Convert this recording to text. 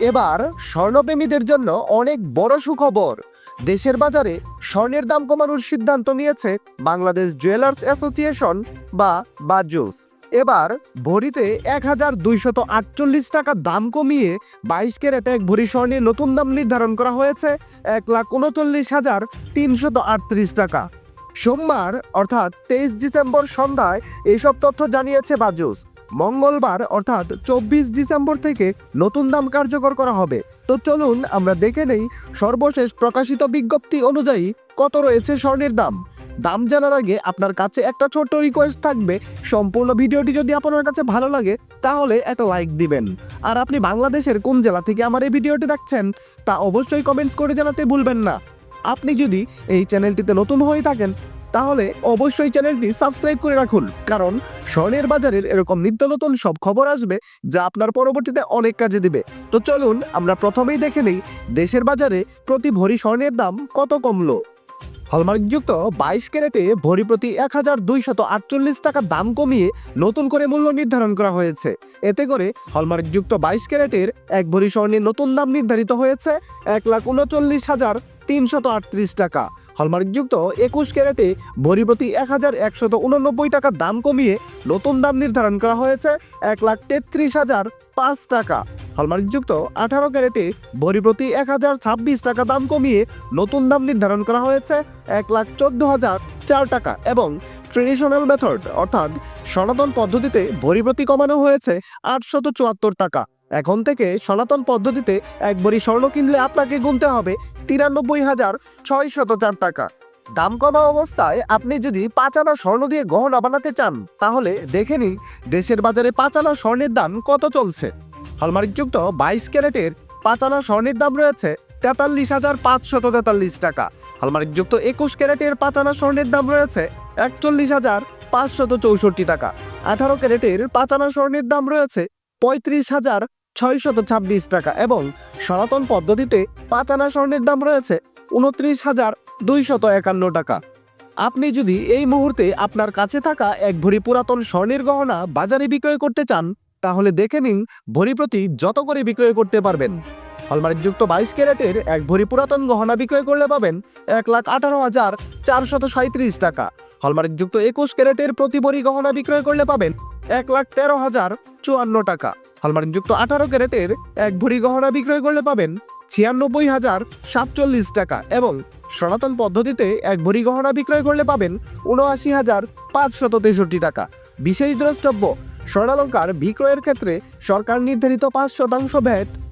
এবার স্বর্ণপ্রেমীদের জন্য অনেক বড় সুখবর। দেশের বাজারে স্বর্ণের দাম কমানোর সিদ্ধান্ত নিয়েছে বাংলাদেশ জুয়েলার্স অ্যাসোসিয়েশন বা বাজুস এবার ভরিতে এক হাজার দুইশত আটচল্লিশ টাকা দাম কমিয়ে বাইশ ক্যারেট এক ভরি স্বর্ণের নতুন দাম নির্ধারণ করা হয়েছে এক লাখ উনচল্লিশ হাজার তিনশত আটত্রিশ টাকা। সোমবার, অর্থাৎ তেইশ ডিসেম্বর সন্ধ্যায় এইসব তথ্য জানিয়েছে বাজুস মঙ্গলবার, অর্থাৎ চব্বিশ ডিসেম্বর থেকে নতুন দাম কার্যকর করা হবে। তো চলুন আমরা দেখে নেই সর্বশেষ প্রকাশিত বিজ্ঞপ্তি অনুযায়ী কত রয়েছে স্বর্ণের দাম। দাম জানার আগে আপনার কাছে একটা ছোট্ট রিকোয়েস্ট থাকবে। সম্পূর্ণ ভিডিওটি যদি আপনার কাছে ভালো লাগে, তাহলে একটা লাইক দিবেন। আর আপনি বাংলাদেশের কোন জেলা থেকে আমার এই ভিডিওটি দেখছেন, তা অবশ্যই কমেন্টস করে জানাতে ভুলবেন না। আপনি যদি এই চ্যানেলটিতে নতুন হয়ে থাকেন তাহলে অবশ্যই চ্যানেলটি সাবস্ক্রাইব করে রাখুন। কারণ স্বর্ণের বাজারের এরকম নিত্য নতুন সব খবর আসবে যা আপনার পরবর্তীতে অনেক কাজে দিবে। তো চলুন, আমরা প্রথমেই দেখে নেই দেশের বাজারে প্রতি ভরি স্বর্ণের দাম কত কমলো। হলমার্কযুক্ত বাইশ ক্যারেটে ভরি প্রতি এক হাজার দুইশত আটচল্লিশ টাকা দাম কমিয়ে নতুন করে মূল্য নির্ধারণ করা হয়েছে। এতে করে হলমার্কযুক্ত বাইশ ক্যারেটের এক ভরি স্বর্ণের নতুন দাম নির্ধারিত হয়েছে এক লাখ উনচল্লিশ হাজার তিনশত আটত্রিশ টাকা। হলমার্কযুক্ত একুশ ক্যারেটে ভরি প্রতি এক হাজার একশত উননব্বই টাকা দাম কমিয়ে নতুন দাম নির্ধারণ করা হয়েছে এক লাখ তেত্রিশ হাজার পাঁচ টাকা। হলমার্কযুক্ত আঠারো ক্যারেটে ভরি প্রতি এক হাজার ছাব্বিশ টাকা দাম কমিয়ে নতুন দাম নির্ধারণ করা হয়েছে এক লাখ চোদ্দ হাজার চার টাকা এবং ট্রেডিশনাল মেথড, অর্থাৎ সনাতন পদ্ধতিতে ভরি প্রতি কমানো হয়েছে আটশত চুয়াত্তর টাকা। এখন থেকে সনাতন পদ্ধতিতে এক ভরি স্বর্ণ কিনলে আপনাকে গুনতে হবে তিরানব্বই হাজার ছয়শত চার টাকা। দাম কমা অবস্থায় আপনি যদি পাঁচ আনা স্বর্ণ দিয়ে গহনা বানাতে চান, তাহলে দেখে নিন দেশের বাজারে পাঁচ আনা স্বর্ণের দাম কত চলছে। হলমার্কযুক্ত বাইশ ক্যারেটের পাঁচ আনা স্বর্ণের দাম রয়েছে তেতাল্লিশ হাজার পাঁচশত তেতাল্লিশ টাকা। হলমার্কযুক্ত একুশ ক্যারেটের পাঁচ আনা স্বর্ণের দাম রয়েছে একচল্লিশ হাজার পাঁচশত চৌষট্টি টাকা। আঠারো ক্যারেটের পাঁচ আনা স্বর্ণের দাম রয়েছে পঁয়ত্রিশ হাজার ছয়শত ছাব্বিশ টাকা এবং সনাতন পদ্ধতিতে পাঁচ আনা স্বর্ণের দাম রয়েছে উনত্রিশ হাজার দুইশত একান্ন টাকা। আপনি যদি এই মুহূর্তে আপনার কাছে থাকা এক ভরি পুরাতন স্বর্ণের গহনা বাজারে বিক্রয় করতে চান, তাহলে দেখে নিন ভরি প্রতি যত করে বিক্রয় করতে পারবেন। হলমার্কযুক্ত বাইশ ক্যারেটের এক ভরি পুরাতন গহনা বিক্রয় করলে পাবেন এক লাখ আঠারো হাজার চারশত সাঁত্রিশ টাকা। হলমার্কযুক্ত একুশ ক্যারেটের প্রতি ভরি গহনা বিক্রয় করলে পাবেন এক লাখ তেরো হাজার চুয়ান্ন টাকা। হলমার্কযুক্ত আঠারো ক্যারেটের এক ভরি গহনা বিক্রয় করলে পাবেন ছিয়ানব্বই হাজার সাতচল্লিশ টাকা এবং সনাতন পদ্ধতিতে এক ভরি গহনা বিক্রয় করলে পাবেন উনআশি হাজার পাঁচশত তেষট্টি টাকা। বিশেষ দ্রষ্টব্য, স্বর্ণালঙ্কার বিক্রয়ের ক্ষেত্রে সরকার নির্ধারিত পাঁচ শতাংশ ভ্যাট